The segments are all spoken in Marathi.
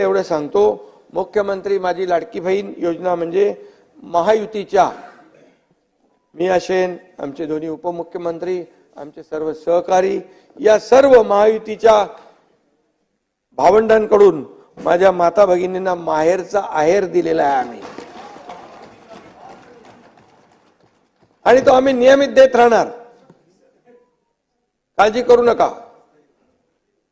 एवढं सांगतो मुख्यमंत्री माझी लाडकी बहीण योजना म्हणजे महायुतीच्या. मी असेन आमचे दोन्ही उपमुख्यमंत्री आमचे सर्व सहकारी या सर्व महायुतीच्या भावंडांकडून माझ्या माता भगिनींना माहेरचा आहेर दिलेला आहे आम्ही. आणि तो आम्ही नियमित देत राहणार. काळजी करू नका.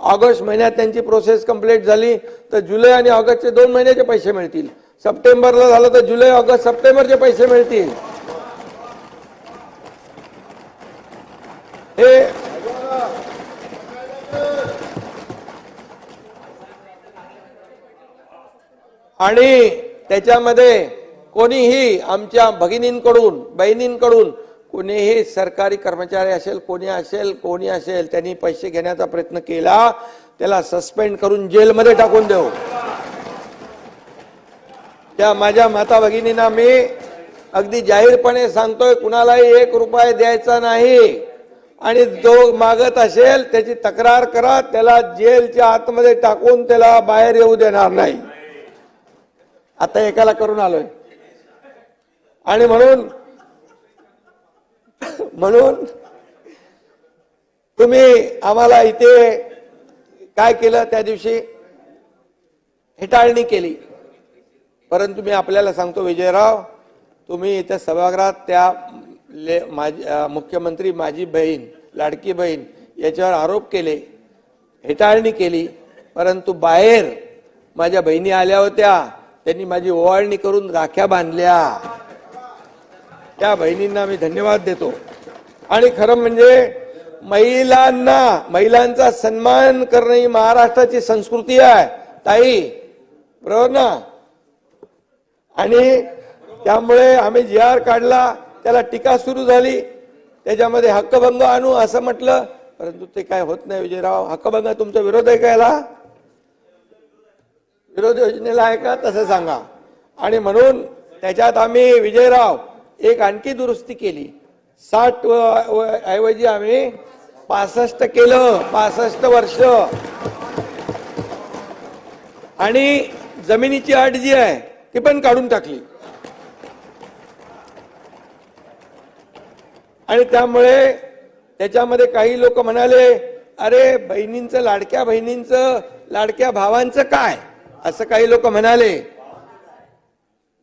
ऑगस्ट महिन्यात त्यांची प्रोसेस कंप्लीट झाली तर जुलै आणि ऑगस्टचे दोन महिन्याचे पैसे मिळतील. सप्टेंबरला झालं तर जुलै ऑगस्ट सप्टेंबरचे पैसे मिळतील. हे आणि त्याच्यामध्ये कोणीही आमच्या भगिनींकडून बहिणींकडून कोणीही सरकारी कर्मचारी असेल कोणी असेल कोणी असेल त्यांनी पैसे घेण्याचा प्रयत्न केला त्याला सस्पेंड करून जेलमध्ये टाकून देऊ. त्या माझ्या माता भगिनींना मी अगदी जाहीरपणे सांगतोय कुणालाही एक रुपये द्यायचा नाही. आणि जो मागत असेल त्याची तक्रार करा त्याला जेलच्या आतमध्ये टाकून त्याला बाहेर येऊ देणार नाही. आता एकाला करून आलोय. आणि म्हणून म्हणून तुम्ही आम्हाला इथे काय केलं त्या दिवशी? हेटाळणी केली. परंतु मी आपल्याला सांगतो विजयराव तुम्ही इथे सभागृहात त्या ले माझी मुख्यमंत्री माझी बहीण लाडकी बहीण याच्यावर आरोप केले हेटाळणी केली परंतु बाहेर माझ्या बहिणी आल्या होत्या त्यांनी माझी ओवाळणी करून राख्या बांधल्या. त्या बहिणींना मी धन्यवाद देतो. आणि खरं म्हणजे महिलांना महिलांचा सन्मान करणं ही महाराष्ट्राची संस्कृती आहे. ताई बरोबर ना. आणि त्यामुळे आम्ही जी आर काढला त्याला टीका सुरू झाली. त्याच्यामध्ये हक्कभंग आणू असं म्हटलं. परंतु ते काय होत नाही विजयराव. हक्कभंग तुमचा विरोध आहे का याला? विरोध योजनेला आहे का? तसं सांगा. आणि म्हणून त्याच्यात आम्ही विजयराव एक आणखी दुरुस्ती केली. साठ ऐवजी आम्ही पासष्ट केलं. पासष्ट वर्ष. आणि जमिनीची अट जी आहे ती पण काढून टाकली. आणि त्यामुळे त्याच्यामध्ये काही लोक म्हणाले अरे बहिणींचं लाडक्या बहिणींचं लाडक्या भावांचं काय? असं काही लोक म्हणाले.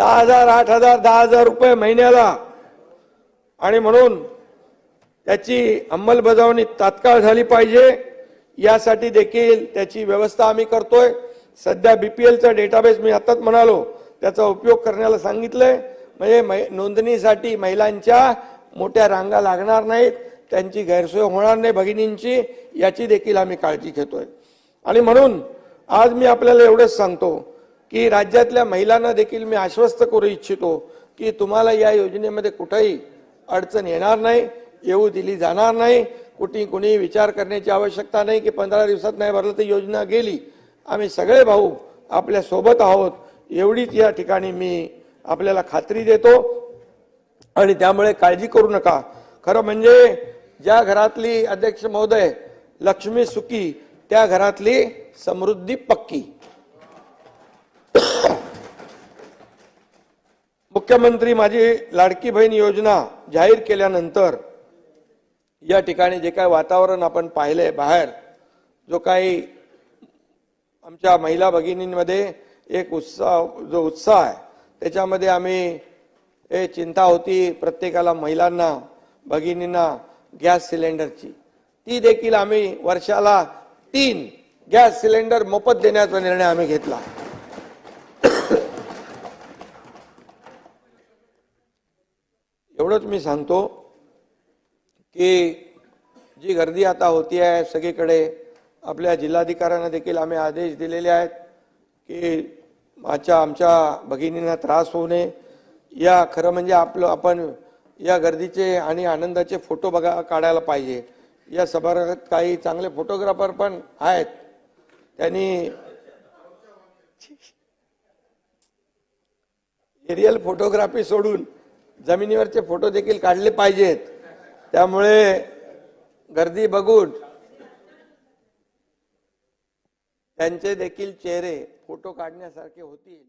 दहा हजार आठ हजार दहा हजार रुपये महिन्याला. आणि म्हणून त्याची अंमलबजावणी तात्काळ झाली पाहिजे. यासाठी देखील त्याची व्यवस्था आम्ही करतोय. सध्या बीपीएलचा डेटाबेस मी आताच म्हणालो त्याचा उपयोग करण्याला सांगितलंय. म्हणजे मै- नोंदणीसाठी महिलांच्या मोठ्या रांगा लागणार नाहीत. त्यांची गैरसोय होणार नाही भगिनींची याची देखील आम्ही काळजी घेतोय. आणि म्हणून आज मी आपल्याला एवढंच सांगतो की राज्यातल्या महिलांना देखील मी आश्वस्त करू इच्छितो की तुम्हाला या योजनेमध्ये कुठेही अडचण येणार नाही येऊ दिली जाणार नाही कुठे कुणी विचार करण्याची आवश्यकता नाही की पंधरा दिवसात नाही भरलं तर योजना गेली. आम्ही सगळे भाऊ आपल्यासोबत आहोत. एवढीच या ठिकाणी मी आपल्याला खात्री देतो. आणि त्यामुळे काळजी करू नका. खरं म्हणजे ज्या घरातली अध्यक्ष महोदय लक्ष्मी सुखी त्या घरातली समृद्धी पक्की. मुख्यमंत्री माझी लाडकी बहीण योजना जाहीर केल्यानंतर या ठिकाणी जे काही वातावरण आपण पाहिलंय बाहेर जो काही आमच्या महिला भगिनींमध्ये एक उत्साह जो उत्साह आहे त्याच्यामध्ये आम्ही हे चिंता होती प्रत्येकाला महिलांना भगिनींना गॅस सिलेंडरची. ती देखील आम्ही वर्षाला तीन गॅस सिलेंडर मोफत देण्याचा निर्णय आम्ही घेतला. एवढंच मी सांगतो की जी गर्दी आता होती आहे सगळीकडे आपल्या जिल्हाधिकाऱ्यांना देखील आम्ही आदेश दिलेले आहेत की माझ्या आमच्या भगिनींना त्रास होऊ नये. या खरं म्हणजे आपलं आपण या गर्दीचे आणि आनंदाचे फोटो बघा काढायला पाहिजे. या सभागृहात काही चांगले फोटोग्राफर पण आहेत. त्यांनी एरियल फोटोग्राफी सोडून जमिनीवरचे फोटो देखील काढले पाहिजेत. त्यामुळे गर्दी बघून त्यांचे देखील चेहरे फोटो काढण्यासारखे होतील.